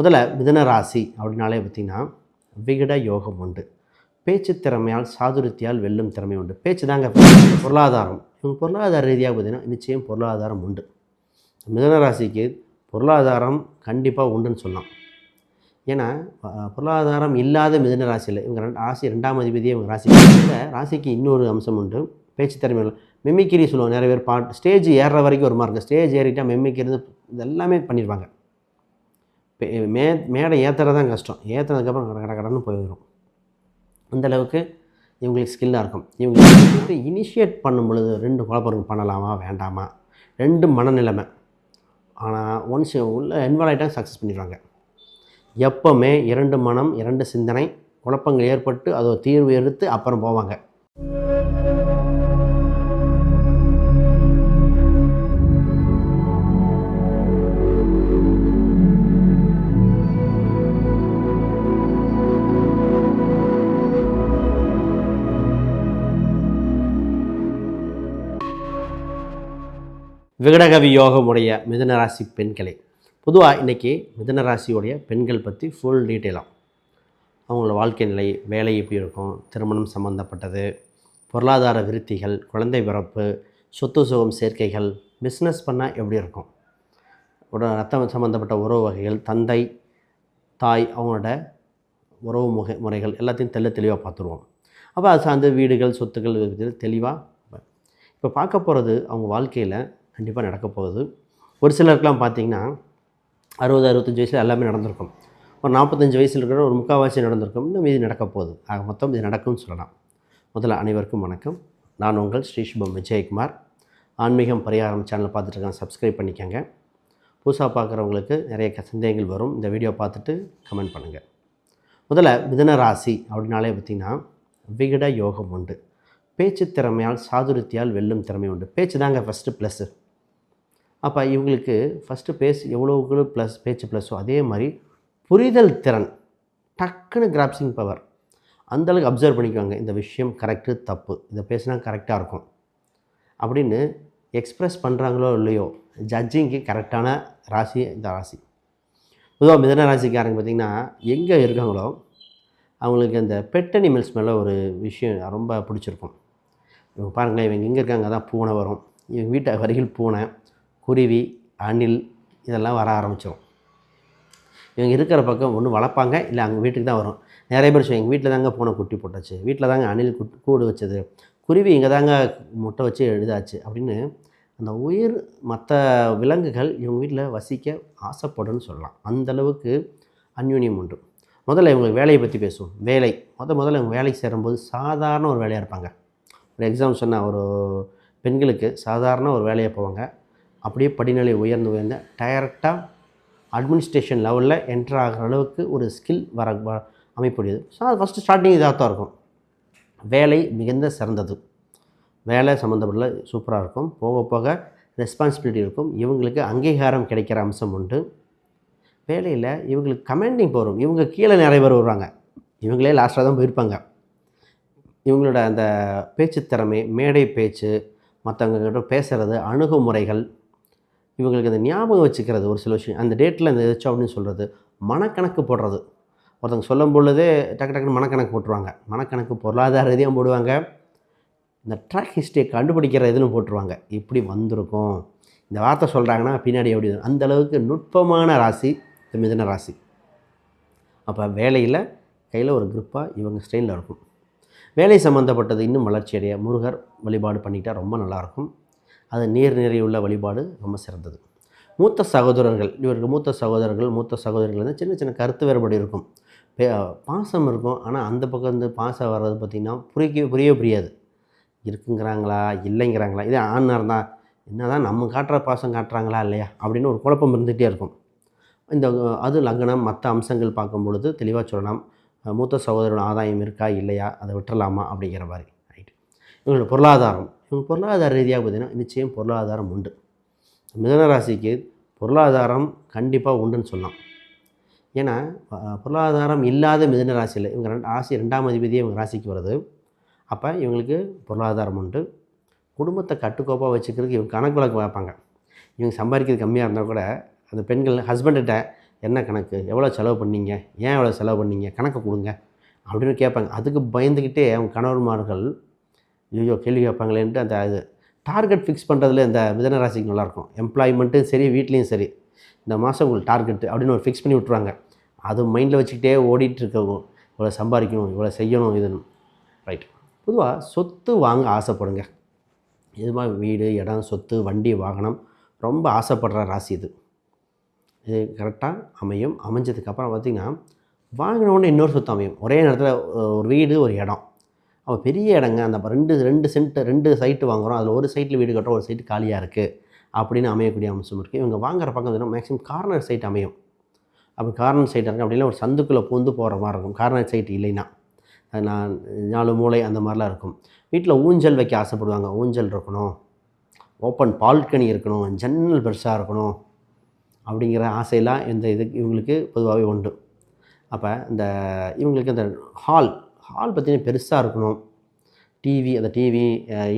முதல்ல மிதனராசி அப்படின்னாலே பார்த்திங்கன்னா விகட யோகம் உண்டு. பேச்சு திறமையால் சாதுரித்தியால் வெல்லும் திறமை உண்டு. பேச்சு தாங்க பொருளாதாரம். இவங்க பொருளாதார ரீதியாக பார்த்திங்கன்னா நிச்சயம் பொருளாதாரம் உண்டு. மிதனராசிக்கு பொருளாதாரம் கண்டிப்பாக உண்டுன்னு சொல்லலாம். ஏன்னா பொருளாதாரம் இல்லாத மிதன ராசியில் இவங்க ரெண்டு ராசி ரெண்டாம் அதிபதியே இவங்க ராசி ராசிக்கு இன்னொரு அம்சம் உண்டு. பேச்சு திறமை மெமிக்கிரி சொல்லுவாங்க. நிறைய பேர் பாட் ஸ்டேஜ் ஏறுற வரைக்கும் ஒரு மார்க் ஸ்டேஜ் ஏறிட்டால் மெமிக்கிறது இது எல்லாமே பண்ணிடுவாங்க மே மேடை ஏற்றுறது தான் கஷ்டம். ஏற்றுனதுக்கப்புறம் கட கட கடன்னு போயிடும் அந்தளவுக்கு இவங்களுக்கு ஸ்கில்லாக இருக்கும். இவங்க இனிஷியேட் பண்ணும் பொழுது ரெண்டு குழப்பம் பண்ணலாமா வேண்டாமா? ரெண்டு மனநிலைமை. ஆனால் ஒன்ஸ் உள்ள இன்வால்வ் ஆகிட்டாங்க சக்ஸஸ் பண்ணிடுவாங்க. எப்போவுமே இரண்டு மனம் இரண்டு சிந்தனை குழப்பங்கள் ஏற்பட்டு அதை தீர்வு எடுத்து அப்புறம் போவாங்க. விகடகவி யோகமுடைய மிதனராசி பெண்களே. பொதுவாக இன்றைக்கி மிதுன ராசியுடைய பெண்கள் பற்றி ஃபுல் டீட்டெயிலாக அவங்களோட வாழ்க்கை நிலை வேலை எப்படி இருக்கும் திருமணம் சம்மந்தப்பட்டது பொருளாதார விருத்திகள் குழந்தை பிறப்பு சொத்து சுகம் சேர்க்கைகள் பிஸ்னஸ் பண்ணால் எப்படி இருக்கும்? உட ரத்தம் சம்மந்தப்பட்ட உறவு வகைகள் தந்தை தாய் அவங்களோட உறவு முகை முறைகள் எல்லாத்தையும் தெள்ள தெளிவாக பார்த்துருவோம் அப்போ அது சார்ந்து வீடுகள் சொத்துக்கள் தெளிவாக இப்போ பார்க்க போகிறது அவங்க வாழ்க்கையில் கண்டிப்பாக நடக்க போகுது. ஒரு சிலருக்கெலாம் பார்த்தீங்கன்னா அறுபது அறுபத்தஞ்சு வயசில் எல்லாமே நடந்திருக்கும். ஒரு நாற்பத்தஞ்சு வயசில் இருக்கிற ஒரு முக்கால்வாசி நடந்திருக்கும். இன்னும் மீதி நடக்க போகுது. ஆக மொத்தம் இது நடக்கும்னு சொல்லலாம். முதல்ல அனைவருக்கும் வணக்கம். நான் உங்கள் ஸ்ரீ சுபம் விஜயகுமார். ஆன்மீகம் பரிகாரம் சேனல் பார்த்துட்ருக்கேன். சப்ஸ்கிரைப் பண்ணிக்கோங்க. புதுசாக பார்க்குறவங்களுக்கு நிறைய சந்தேகங்கள் வரும். இந்த வீடியோ பார்த்துட்டு கமெண்ட் பண்ணுங்கள் முதல்ல மிதன ராசி அப்படின்னாலே பார்த்திங்கன்னா விகட யோகம் உண்டு. பேச்சு திறமையால் சாதுரித்தியால் வெல்லும் திறமை உண்டு. பேச்சு தாங்க ஃபஸ்ட்டு ப்ளஸ்ஸு அப்போ இவங்களுக்கு ஃபஸ்ட்டு பேஸ் எவ்வளோக்கு ப்ளஸ் பேச்சு ப்ளஸ்ஸோ அதே மாதிரி புரிதல் திறன் டக்குன்னு கிராப்சிங் பவர் அந்தளவுக்கு அப்சர்வ் பண்ணிக்குவாங்க. இந்த விஷயம் கரெக்டு தப்பு. இதை பேசினா கரெக்டாக இருக்கும். அப்படின்னு எக்ஸ்ப்ரெஸ் பண்ணுறாங்களோ இல்லையோ ஜட்ஜிங்க்கு கரெக்டான ராசி இந்த ராசி. பொதுவாக மிதன ராசிக்காரங்க பார்த்திங்கன்னா எங்கே இருக்காங்களோ அவங்களுக்கு அந்த பெட் அனிமல்ஸ் மேலே ஒரு விஷயம் ரொம்ப பிடிச்சிருக்கும். இவங்க பாருங்களேன் இவங்க எங்கே இருக்காங்க தான் பூனை வரும். இவங்க வீட்டு அருகில் பூனை குருவி அணில் இதெல்லாம் வர ஆரம்பிச்சிடும் இவங்க இருக்கிற பக்கம் ஒன்று வளர்ப்பாங்க இல்லை அவங்க வீட்டுக்கு தான் வரும். நிறைய பேர் எங்கள் வீட்டில் தாங்க பூனை குட்டி போட்டுச்சு வீட்டில் தாங்க அணில் குட்டி கூடு வச்சது. குருவி இங்கே தாங்க முட்டை வச்சு எழுதாச்சு அப்படின்னு அந்த உயிர் மற்ற விலங்குகள் இவங்க வீட்டில் வசிக்க ஆசைப்படுன்னு சொல்லலாம். அந்த அளவுக்கு அந்யூன்யம் உண்டு. முதல்ல இவங்க வேலையை பற்றி பேசுவோம். வேலை. முத முதல்ல இவங்க வேலைக்கு சேரும்போது சாதாரண ஒரு வேலையாக இருப்பாங்க. ஒரு எக்ஸாம் சொன்னால் ஒரு பெண்களுக்கு சாதாரண ஒரு வேலையை போவாங்க. அப்படியே படிநிலை உயர்ந்து உயர்ந்த டைரக்டாக அட்மினிஸ்ட்ரேஷன் லெவலில் என்டர் ஆகிற அளவுக்கு ஒரு ஸ்கில் வர வ- அமைப்புடையது. ஸோ அது ஃபஸ்ட்டு ஸ்டார்டிங் இதாக தான் இருக்கும். வேலை மிகுந்த சிறந்தது. வேலை சம்மந்தப்பட்ட சூப்பராக இருக்கும். போக போக ரெஸ்பான்சிபிலிட்டி இருக்கும். இவங்களுக்கு அங்கீகாரம் கிடைக்கிற அம்சம் உண்டு. வேலையில் இவங்களுக்கு கமெண்டிங் போகிறோம் இவங்க கீழே நிறைய பேர் வருவாங்க. இவங்களே லாஸ்ட்டாக தான் போயிருப்பாங்க. இவங்களோட அந்த பேச்சு திறமை மேடை பேச்சு மற்றவங்க கிட்ட பேசுகிறது அணுகுமுறைகள் இவங்களுக்கு அந்த ஞாபகம் வச்சுக்கிறது ஒரு சில விஷயம். அந்த டேட்டில் இந்த வச்சோம் அப்படின்னு சொல்கிறது மனக்கணக்கு போடுறது. ஒருத்தவங்க சொல்லும் பொழுதே டக்கு டக்குன்னு மனக்கணக்கு போட்டுருவாங்க. மனக்கணக்கு பொருளாதார ரீதியாக போடுவாங்க. இந்த ட்ராக் ஹிஸ்ட்ரியை கண்டுபிடிக்கிற இதிலும் போட்டுருவாங்க. இப்படி வந்திருக்கும். இந்த வார்த்தை சொல்கிறாங்கன்னா பின்னாடி எப்படி வரும்? அந்த அளவுக்கு நுட்பமான ராசி இந்த மிதன ராசி. அப்போ வேலையில் கையில் ஒரு குரூப்பாக இவங்க ஸ்டைலில் இருக்கும். வேலை சம்மந்தப்பட்டது இன்னும் வளர்ச்சியடைய முருகர் வழிபாடு பண்ணிக்கிட்டால் ரொம்ப நல்லாயிருக்கும் அது நீர் நிறையுள்ள வழிபாடு ரொம்ப சிறந்தது. மூத்த சகோதரர்கள் இவருக்கு மூத்த சகோதரர்கள் மூத்த சகோதரிகள் வந்து சின்ன சின்ன கருத்து வேறுபாடு இருக்கும். பாசம் இருக்கும். ஆனால் அந்த பக்கம் வந்து பாசம் வர்றது பார்த்திங்கன்னா புரிய புரியவே புரியாது. இருக்குங்கிறாங்களா? இல்லைங்கிறாங்களா? இதே ஆணாக இருந்தால் என்ன தான் நம்ம காட்டுற பாசம் காட்டுறாங்களா இல்லையா? அப்படின்னு ஒரு குழப்பம் இருந்துகிட்டே இருக்கும். இந்த அது லக்னம் மற்ற அம்சங்கள் பார்க்கும் பொழுது தெளிவாக சொல்லலாம். மூத்த சகோதரோட ஆதாயம் இருக்கா? இல்லையா? அதை விட்டுறலாமா? அப்படிங்கிற மாதிரி. ரைட் இவங்களோட பொருளாதாரம். இவங்க பொருளாதார ரீதியாக பார்த்தீங்கன்னா நிச்சயம் பொருளாதாரம் உண்டு. மிதன ராசிக்கு பொருளாதாரம் கண்டிப்பாக உண்டுன்னு சொல்லலாம். ஏன்னா பொருளாதாரம் இல்லாத மிதன ராசியில் இவங்க ரெண்டு ராசி ரெண்டாம் அதிபதியே இவங்க ராசிக்கு வருது அப்போ இவங்களுக்கு பொருளாதாரம் உண்டு. குடும்பத்தை கட்டுக்கோப்பாக வச்சுக்கிறதுக்கு இவங்க கணக்கு வழக்கு வைப்பாங்க இவங்க சம்பாதிக்கிறது கம்மியாக இருந்தால் கூட அந்த பெண்கள் ஹஸ்பண்ட்கிட்ட என்ன கணக்கு? எவ்வளோ செலவு பண்ணீங்க? ஏன் எவ்வளோ செலவு பண்ணீங்க? கணக்கு கொடுங்க. அப்படின்னு கேட்பாங்க. அதுக்கு பயந்துக்கிட்டே அவங்க கணவன்மார்கள் ஐயோ கேள்வி கேட்பாங்களேன்ட்டு அந்த இது டார்கெட் ஃபிக்ஸ் பண்ணுறதுல இந்த மிதன ராசிக்கு நல்லாயிருக்கும். எம்ப்ளாய்மெண்ட்டும் சரி வீட்லேயும் சரி. இந்த மாதம் உங்களுக்கு டார்கெட் அப்படின்னு ஒரு ஃபிக்ஸ் பண்ணி விட்ருவாங்க அது மைண்டில் வச்சுக்கிட்டே ஓடிட்டு இருக்கவும் இவ்வளோ சம்பாதிக்கணும் இவ்வளோ செய்யணும் இதுன்னு. ரைட் பொதுவாக சொத்து வாங்க ஆசைப்படுங்க. இது மாதிரி வீடு இடம் சொத்து வண்டி வாகனம் ரொம்ப ஆசைப்படுற ராசி இது. இது கரெக்டாக அமையும். அமைஞ்சதுக்கப்புறம் பார்த்திங்கன்னா வாங்கினோடனே இன்னொரு சொத்து அமையும். ஒரே நேரத்தில் ஒரு வீடு ஒரு இடம். அவள் பெரிய இடங்க அந்த ரெண்டு ரெண்டு சென்ட் ரெண்டு சைட்டு வாங்குகிறோம் அதில் ஒரு சைட்டில் வீடு கட்டுறோம் ஒரு சைட்டு காலியாக இருக்குது அப்படின்னு அமையக்கூடிய அம்சம் இருக்குது இவங்க வாங்குற பக்கம் மேக்ஸிமம் கார்னர் சைட் அமையும். அப்போ கார்னர் சைட் இருக்குது அப்படின்னா ஒரு சந்துக்குள்ளே பூந்து போகிற மாதிரி இருக்கும். கார்னர் சைட் இல்லைன்னா. அது நான் நாலு மூளை அந்த மாதிரிலாம் இருக்கும். வீட்டில் ஊஞ்சல் வைக்க ஆசைப்படுவாங்க. ஊஞ்சல் இருக்கணும். ஓப்பன் பால்கனி இருக்கணும். ஜன்னல் பெருசாக இருக்கணும். அப்படிங்கிற ஆசையெல்லாம் இந்த இதுக்கு இவங்களுக்கு பொதுவாகவே உண்டு. அப்போ இந்த இவங்களுக்கு இந்த ஹால் ஹால் பார்த்திங்கன்னா பெருசாக இருக்கணும். டிவி அந்த டிவி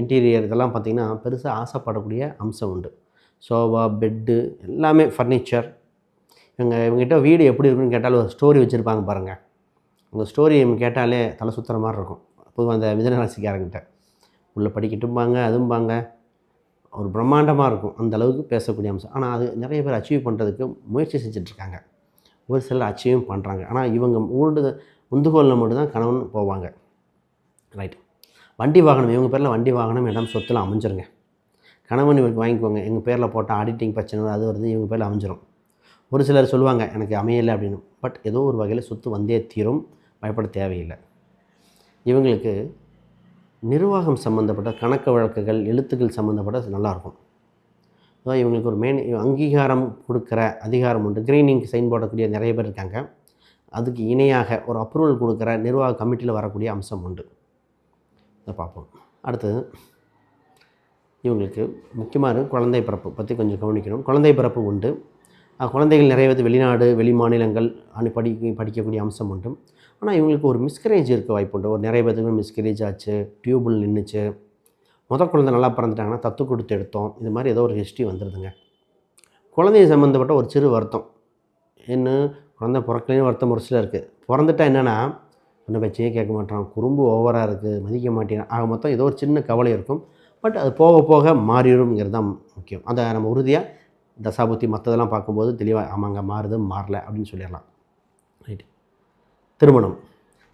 இன்டீரியர் இதெல்லாம் பார்த்திங்கன்னா பெருசாக ஆசைப்படக்கூடிய அம்சம் உண்டு. சோஃபா பெட்டு எல்லாமே ஃபர்னிச்சர் இவங்க இவங்ககிட்ட வீடு எப்படி இருக்குன்னு கேட்டாலும் ஒரு ஸ்டோரி வச்சுருப்பாங்க பாருங்கள் அந்த ஸ்டோரி கேட்டாலே தலை சுற்றுற மாதிரி இருக்கும். பொதுவாக அந்த மிதனராசிக்காரங்கிட்ட. உள்ளே படிக்கட்டும்பாங்க அதும்பாங்க ஒரு பிரம்மாண்டமாக இருக்கும். அந்த அளவுக்கு பேசக்கூடிய அம்சம். ஆனால் அது நிறைய பேர் அச்சீவ் பண்ணுறதுக்கு முயற்சி செஞ்சிட்ருக்காங்க ஒரு சிலர் அச்சீவும் பண்ணுறாங்க ஆனால் இவங்க ஊண்டு உந்துகோலில் மட்டும்தான் கணவன் போவாங்க. ரைட் வண்டி வாகனம் இவங்க பேரில் வண்டி வாகனம் இடம் சொத்தில் அமைஞ்சிருங்க. கணவன் இவருக்கு வாங்கிக்குவாங்க எங்கள் பேரில் போட்டால் ஆடிட்டிங் பிரச்சனை அது வருது இவங்க பேரில் அமைஞ்சிரும். ஒரு சிலர் சொல்லுவாங்க எனக்கு அமையலை அப்படின்னு. பட் ஏதோ ஒரு வகையில் சொத்து வந்தே தீரும் பயப்பட தேவையில்லை. இவங்களுக்கு நிர்வாகம் சம்மந்தப்பட்ட கணக்கு வழக்குகள் எழுத்துக்கள் சம்மந்தப்பட்ட நல்லாயிருக்கும். இவங்களுக்கு ஒரு மேன் அங்கீகாரம் கொடுக்குற அதிகாரம் உண்டு. க்ரீனிங் சைன் போடக்கூடிய நிறைய பேர் இருக்காங்க. அதுக்கு இணையாக ஒரு அப்ரூவல் கொடுக்குற நிர்வாக கமிட்டியில் வரக்கூடிய அம்சம் உண்டு. இதை பார்ப்போம். அடுத்தது இவங்களுக்கு முக்கியமாக குழந்தை பிறப்பு பற்றி கொஞ்சம் கவனிக்கணும். குழந்தை பிறப்பு உண்டு. குழந்தைகள் நிறைய பேர் வெளிநாடு வெளி மாநிலங்கள் அனு படி படிக்கக்கூடிய அம்சம் உண்டு. ஆனால் இவங்களுக்கு ஒரு மிஸ்கரேஜ் இருக்க வாய்ப்பு உண்டு. ஒரு நிறைய பேருக்கு மிஸ்கரேஜ் ஆச்சு டியூபில் நின்றுச்சு முத குழந்தை நல்லா பிறந்துட்டாங்கன்னா தத்து கொடுத்து எடுத்தோம். இது மாதிரி ஏதோ ஒரு ஹிஸ்ட்ரி வந்துடுதுங்க குழந்தைய சம்மந்தப்பட்ட ஒரு சிறு வருத்தம். என்ன? பிறந்த பிறக்கலையும் வருத்தம் ஒரு சில இருக்குது பிறந்துட்டா என்னென்னா ஒன்றும் பேச்சையே கேட்க மாட்டான். குறும்பு ஓவராக இருக்குது மதிக்க மாட்டேன். ஆக மொத்தம் ஏதோ ஒரு சின்ன கவலை இருக்கும். பட் அது போக போக மாறிடும்ங்கிறது தான் முக்கியம். அதை நம்ம உறுதியாக தசாபுத்தி மற்றதெல்லாம் பார்க்கும்போது தெளிவாக ஆமாங்க மாறுது மாறல அப்படின்னு சொல்லிடலாம். ரைட் திருமணம்.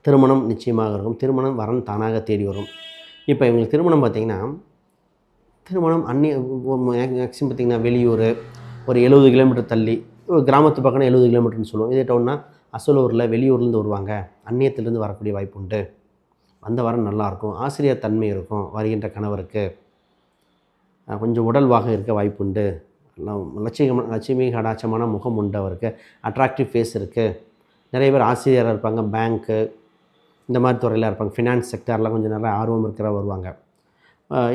திருமணம் நிச்சயமாக இருக்கும். திருமணம் வரன் தானாக தேடி வரும். இப்போ இவங்களுக்கு திருமணம் பார்த்திங்கன்னா திருமணம் அந்நிய மேக்ஸிமம் பார்த்திங்கன்னா வெளியூர் ஒரு எழுபது கிலோமீட்டர் தள்ளி கிராமத்து பக்கம் எழுபது கிலோமீட்டர்னு சொல்லுவோம். இதே டவுன்னா அசலூரில் வெளியூர்லேருந்து வருவாங்க. அந்நியத்திலேருந்து வரக்கூடிய வாய்ப்பு உண்டு. வந்த வாரம் நல்லாயிருக்கும் ஆசிரியர் தன்மை இருக்கும் வருகின்ற கணவருக்கு. கொஞ்சம் உடல்வாக இருக்க வாய்ப்பு உண்டு. லட்சியம் லட்சுமி கடாட்சமான முகம் உண்டு அவருக்கு. அட்ராக்டிவ் ஃபேஸ் இருக்குது நிறைய பேர் ஆசிரியராக இருப்பாங்க பேங்க்கு இந்த மாதிரி துறையில் இருப்பாங்க. ஃபினான்ஸ் செக்டர்லாம் கொஞ்சம் நிறைய ஆர்வம் இருக்கிற வருவாங்க.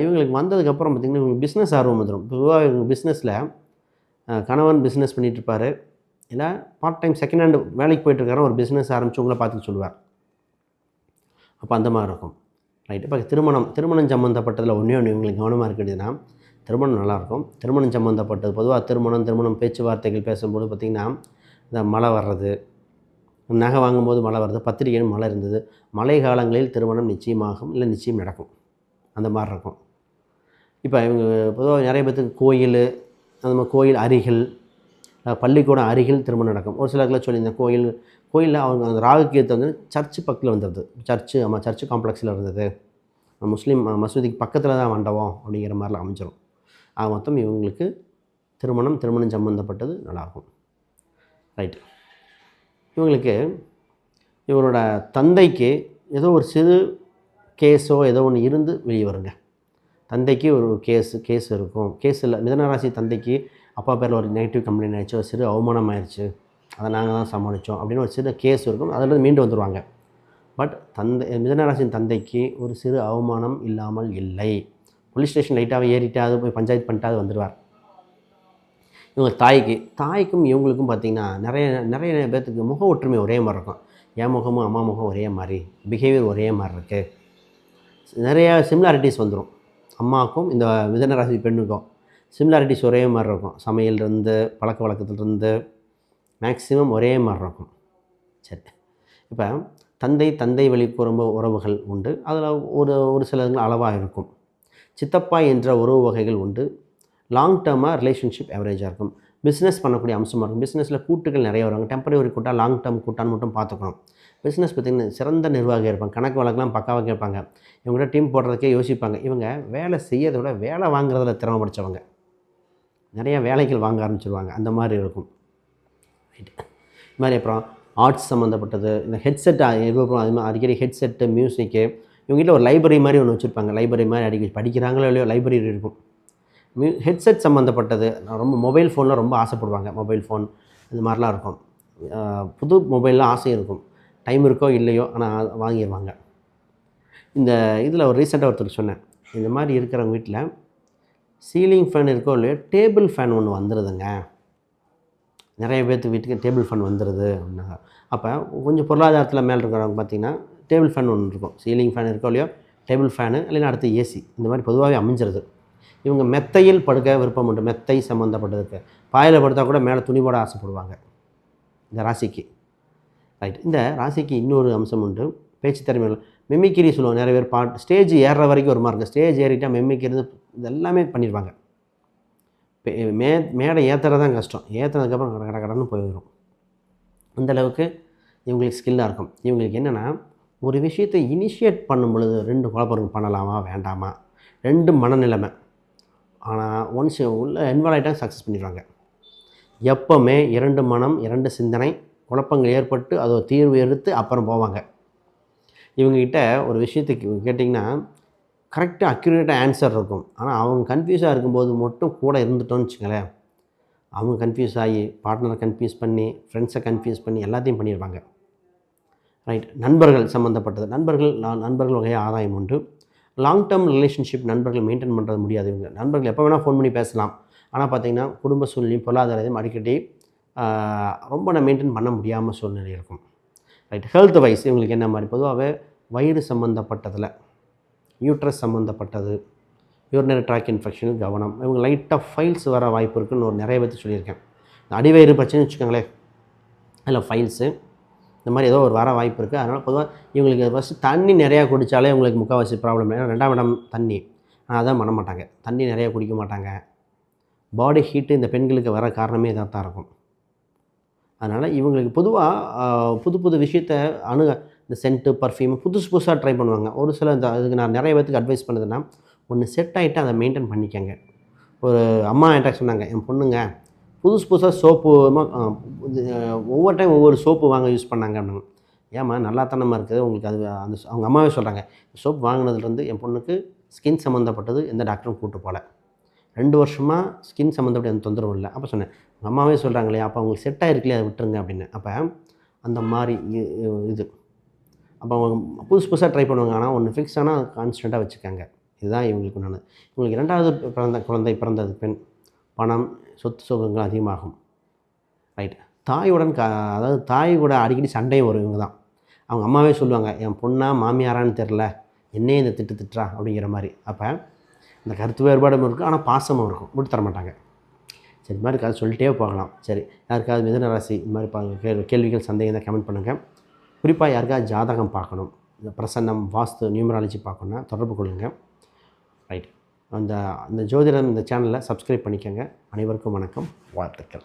இவங்களுக்கு வந்ததுக்கப்புறம் பார்த்திங்கன்னா இவங்களுக்கு பிஸ்னஸ் ஆர்வம் வந்துடும் பொதுவாக இவங்க பிஸ்னஸில் கணவன் பிஸ்னஸ் பண்ணிகிட்டு இருப்பார் இல்லை பார்ட் டைம் செகண்ட் ஹேண்டு வேலைக்கு போயிட்டுருக்காரு ஒரு பிஸ்னஸ் ஆரம்பிச்சு உங்களை பார்த்து சொல்லுவார். அப்போ அந்த மாதிரி இருக்கும். ரைட் இப்போ திருமணம் திருமணம் சம்மந்தப்பட்டதில் ஒன்றே ஒன்று இவங்களுக்கு கவனமாக இருக்கிறதுனா திருமணம் நல்லாயிருக்கும். திருமணம் சம்மந்தப்பட்டது பொதுவாக திருமணம் திருமணம் பேச்சுவார்த்தைகள் பேசும்போது பார்த்திங்கன்னா இந்த மழை வர்றது நகை வாங்கும்போது மழை வருது பத்திரிகையும் மழை இருந்தது. மழை காலங்களில் திருமணம் நிச்சயமாகும் இல்லை நிச்சயம் நடக்கும். அந்த மாதிரி இருக்கும். இப்போ இவங்க பொதுவாக நிறைய பேர்த்துக்கு கோயில் நம்ம கோயில் அருகில் பள்ளிக்கூடம் அருகில் திருமணம் நடக்கும். ஒரு சிலர்லாம் சொல்லியிருந்தேன் கோயில் கோயிலில் அவங்க அந்த ராகுக்கேத்து வந்து சர்ச்சு பக்கத்தில் வந்துடுது சர்ச்சு ஆமாம் சர்ச்சு காம்ப்ளெக்ஸில் இருந்தது. முஸ்லீம் மசூதிக்கு பக்கத்தில் தான் மண்டபம் அப்படிங்கிற மாதிரிலாம் அமைஞ்சிடும் ஆக மொத்தம் இவங்களுக்கு திருமணம் திருமணம் சம்மந்தப்பட்டது நல்லாயிருக்கும். ரைட்டு. இவங்களுக்கு இவரோட தந்தைக்கு ஏதோ ஒரு சிறு கேஸோ ஏதோ ஒன்று இருந்து வெளியே வருங்க. தந்தைக்கு ஒரு கேஸ் கேஸ் இருக்கும். கேஸ் இல்லை. மிதனராசி தந்தைக்கு அப்பா பேரில் ஒரு நெகட்டிவ் கம்ப்ளைண்ட் ஆயிடுச்சு. ஒரு சிறு அவமானம் ஆயிடுச்சு. அதை நாங்கள் தான் சமாளித்தோம் அப்படின்னு ஒரு சிறு கேஸ் இருக்கும். அதில் மீண்டு வந்துடுவாங்க பட் தந்தை மிதனராசின் தந்தைக்கு ஒரு சிறு அவமானம் இல்லாமல் இல்லை. போலீஸ் ஸ்டேஷன் லைட்டாக ஏறிட்டாவது போய் பஞ்சாயத்து பண்ணிட்டாவது வந்துடுவார் இவங்க தாய்க்கு தாய்க்கும் இவங்களுக்கும் பார்த்திங்கன்னா நிறைய நிறைய பேர்த்துக்கு முக ஒற்றுமை ஒரே மாதிரி இருக்கும். என் முகமும் அம்மா முகம் ஒரே மாதிரி. பிஹேவியர் ஒரே மாதிரி இருக்குது நிறையா சிமிலாரிட்டிஸ் வந்துடும் அம்மாவுக்கும் இந்த மிதனராசி பெண்ணுக்கும் சிமிலாரிட்டிஸ் ஒரே மாதிரி இருக்கும். சமையல்லேருந்து பழக்க வழக்கத்துலேருந்து மேக்ஸிமம் ஒரே மாதிரி இருக்கும். சரி. இப்போ தந்தை தந்தை வழி குடும்ப உறவுகள் உண்டு. அதில் ஒரு ஒரு சிலதுங்கள் அளவாக இருக்கும். சித்தப்பா என்ற உறவு வகைகள் உண்டு. லாங் டேர்மாக ரிலேஷன்ஷிப் ஆவரேஜாக இருக்கும். பிஸ்னஸ் பண்ணக்கூடிய அம்சமாக இருக்கும். பிஸ்னஸில் கூட்டுகள் நிறைய வருவாங்க டெம்பரரி கூட்டா லாங் டேர்ம் கூட்டான்னு மட்டும் பார்த்துக்கணும். பிஸ்னஸ் பார்த்திங்கன்னா சிறந்த நிர்வாகி இருப்பாங்க. கணக்கு வழக்கெல்லாம் பக்காவாக கேட்பாங்க. இவங்கள்ட்ட டீம் போடுறதுக்கே யோசிப்பாங்க. இவங்க வேலை செய்யறதை விட வேலை வாங்குறதுல திறமை படித்தவங்க நிறைய வேலைகள் வாங்க ஆரம்பிச்சிருவாங்க. அந்த மாதிரி இருக்கும். ரைட் இது மாதிரி அப்புறம் ஆர்ட்ஸ் சம்மந்தப்பட்டது. இந்த ஹெட்செட் எதுவும் அது மாதிரி அடிக்கடி ஹெட்செட்டு மியூசிக்கு இவங்ககிட்ட ஒரு லைப்ரரி மாதிரி ஒன்று வச்சுருப்பாங்க. லைப்ரரி மாதிரி அடிக்கடி படிக்கிறாங்களோ இல்லையோ லைப்ரரி இருக்கும். ஹெட்செட் சம்மந்தப்பட்டது ரொம்ப மொபைல் ஃபோனில் ரொம்ப ஆசைப்படுவாங்க. மொபைல் ஃபோன் இது மாதிரிலாம் இருக்கும். புது மொபைல்லாம் ஆசை இருக்கும். டைம் இருக்கோ இல்லையோ ஆனால் வாங்கிடுவாங்க இந்த இதில் ஒரு ரீசெண்டாக ஒருத்தர் சொன்னேன். இந்த மாதிரி இருக்கிறவங்க வீட்டில் சீலிங் ஃபேன் இருக்கோ இல்லையோ டேபிள் ஃபேன் ஒன்று வந்துடுதுங்க நிறைய பேர்த்து வீட்டுக்கு டேபிள் ஃபேன் வந்துடுது அப்படின்னாங்க. அப்போ கொஞ்சம் பொருளாதாரத்தில் மேலே இருக்கிறவங்க பார்த்தீங்கன்னா டேபிள் ஃபேன் ஒன்று இருக்கும். சீலிங் ஃபேன் இருக்கோ இல்லையோ டேபிள் ஃபேனு இல்லைன்னா அடுத்து ஏசி இந்த மாதிரி பொதுவாகவே அமைஞ்சிருது. இவங்க மெத்தையில் படுக்க விருப்பம் உண்டு. மெத்தை சம்மந்தப்பட்டதுக்கு பாயில் படுத்தால் கூட மேலே துணி போட ஆசைப்படுவாங்க. இந்த ராசிக்கு. ரைட் இந்த ராசிக்கு இன்னொரு அம்சம் உண்டு. பேச்சு திறமைகள். மெமிக்கிரி சொல்லுவாங்க. நிறைய பேர் பாட்டு ஸ்டேஜ் ஏறுற வரைக்கும் ஒரு இருக்கும் ஸ்டேஜ் ஏறிட்டால் மெமிக்கிறது இது எல்லாமே பண்ணிடுவாங்க. மே மேடை ஏற்றுறது தான் கஷ்டம். ஏற்றுனதுக்கப்புறம் கட கட கடன்னு போயிடும் அந்த அளவுக்கு இவங்களுக்கு ஸ்கில்லாக இருக்கும். இவங்களுக்கு என்னென்னா ஒரு விஷயத்தை இனிஷியேட் பண்ணும் பொழுது ரெண்டு குழப்பம் பண்ணலாமா வேண்டாமா? ரெண்டு மனநிலைமை. ஆனால் ஒன்ஸ் உள்ள இன்வால்வ் சக்ஸஸ் பண்ணிடுவாங்க எப்போவுமே இரண்டு மனம் இரண்டு சிந்தனை குழப்பங்கள் ஏற்பட்டு அதை ஒரு தீர்வு எடுத்து அப்புறம் போவாங்க. இவங்ககிட்ட ஒரு விஷயத்துக்கு கேட்டிங்கன்னா கரெக்டாக அக்யூரேட்டாக ஆன்சர் இருக்கும். ஆனால் அவங்க கன்ஃபியூஸாக இருக்கும்போது மட்டும் கூட இருந்துட்டோம்னு வச்சுங்களேன் அவங்க கன்ஃபியூஸ் ஆகி பார்ட்னரை கன்ஃபியூஸ் பண்ணி ஃப்ரெண்ட்ஸை கன்ஃபியூஸ் பண்ணி எல்லாத்தையும் பண்ணிடுவாங்க. ரைட் நண்பர்கள் சம்மந்தப்பட்டது நண்பர்கள் நண்பர்கள் வகையாக ஆதாயம் உண்டு. லாங் டேர்ம் ரிலேஷன்ஷிப் நண்பர்கள் மெயின்டைன் பண்ணுறது முடியாது இவங்க. நண்பர்கள் எப்போ வேணால் ஃபோன் பண்ணி பேசலாம். ஆனால் பார்த்தீங்கன்னா குடும்ப சூழ்நிலையும் பொருளாதாரத்தையும் அடிக்கடி ரொம்ப நான் மெயின்டைன் பண்ண முடியாமல் சூழ்நிலை இருக்கும். ரைட் ஹெல்த் வைஸ் இவங்களுக்கு என்ன மாதிரி? பொதுவாகவே வயிறு சம்மந்தப்பட்டதில் யூட்ரஸ் சம்மந்தப்பட்டது யூரினரி ட்ராக் இன்ஃபெக்ஷன் கவனம். இவங்க லைட்டாக ஃபைல்ஸ் வர வாய்ப்பு இருக்குன்னு ஒரு நிறைய பேர்த்து சொல்லியிருக்கேன். இந்த அடிவயிறு பிரச்சனை வச்சுக்கோங்களேன். அதில் ஃபைல்ஸு இந்த மாதிரி ஏதோ ஒரு வர வாய்ப்பு இருக்குது அதனால் பொதுவாக இவங்களுக்கு ஃபஸ்ட்டு தண்ணி நிறையா குடித்தாலே உங்களுக்கு முக்கால்வாசி ப்ராப்ளம் ஏன்னா ரெண்டாம் இடம் தண்ணி. ஆனால் அதான் பண்ண மாட்டாங்க. தண்ணி நிறையா குடிக்க மாட்டாங்க. பாடி ஹீட்டு இந்த பெண்களுக்கு வர காரணமே இதாக தான் இருக்கும். அதனால் இவங்களுக்கு பொதுவாக புது புது விஷயத்த அணுக இந்த சென்ட்டு பர்ஃப்யூம் புதுசு புதுசாக ட்ரை பண்ணுவாங்க. ஒரு சில இந்த அதுக்கு நான் நிறைய பேத்துக்கு அட்வைஸ் பண்ணுதுன்னா ஒன்று செட் ஆகிட்டு அதை மெயின்டைன் பண்ணிக்கங்க. ஒரு அம்மா என்கிட்ட சொன்னாங்க என் பொண்ணுங்க புதுசு புதுசாக சோப்பு ஒவ்வொரு டைம் ஒவ்வொரு சோப்பு வாங்க யூஸ் பண்ணாங்க அப்படின்னு ஏம்மா நல்லா தானம்மா இருக்குது. உங்களுக்கு அது அந்த அவங்க அம்மாவே சொல்கிறாங்க சோப் வாங்கினதுலேருந்து என் பொண்ணுக்கு ஸ்கின் சம்மந்தப்பட்டது எந்த டாக்டரும் கூப்பிட்டு போகல. ரெண்டு வருஷமாக ஸ்கின் சம்மந்தப்பட்ட எந்த தொந்தரவும் இல்லை. அப்போ சொன்னேன் உங்கள் அம்மாவே சொல்கிறாங்களே அப்போ அவங்களுக்கு செட் ஆகிருக்கலையே அதை விட்டுருங்க அப்படின்னு. அப்போ அந்த மாதிரி இது. அப்போ அவங்க புதுசு புதுசாக ட்ரை பண்ணுவாங்க ஆனால் ஒன்று ஃபிக்ஸ் ஆனால் கான்ஸ்டண்ட்டாக வச்சுக்காங்க. இதுதான் இவங்களுக்கு நான் இவங்களுக்கு இரண்டாவது பிறந்த குழந்தை பிறந்தது பெண். பணம் சொத்து சுகங்கள் அதிகமாகும். ரைட் தாயுடன் க அதாவது தாய் கூட அடிக்கடி சண்டை வரும் இவங்க தான் அவங்க அம்மாவே சொல்லுவாங்க என் பொண்ணா மாமியாரான்னு தெரில என்னையே இந்த திட்டு திட்டுறா? அப்படிங்கிற மாதிரி. அப்போ இந்த கருத்து வேறுபாடும் இருக்கும் ஆனால் பாசமும் இருக்கும். விட்டு தர மாட்டாங்க. சரி இது மாதிரி கதை சொல்லிட்டே போகலாம். சரி யாருக்காவது மிதன ராசி இது மாதிரி பா- கேள்விகள் சந்தேகம் தான் கமெண்ட் பண்ணுங்கள் குறிப்பாக யாருக்காவது ஜாதகம் பார்க்கணும். இந்த பிரசன்னம் வாஸ்து நியூமராலஜி பார்க்கணுன்னா தொடர்பு கொள்ளுங்கள் ரைட் அந்த அந்த ஜோதிடம் இந்த சேனலை சப்ஸ்கிரைப் பண்ணிக்கோங்க. அனைவருக்கும் வணக்கம். வாழ்த்துக்கள்.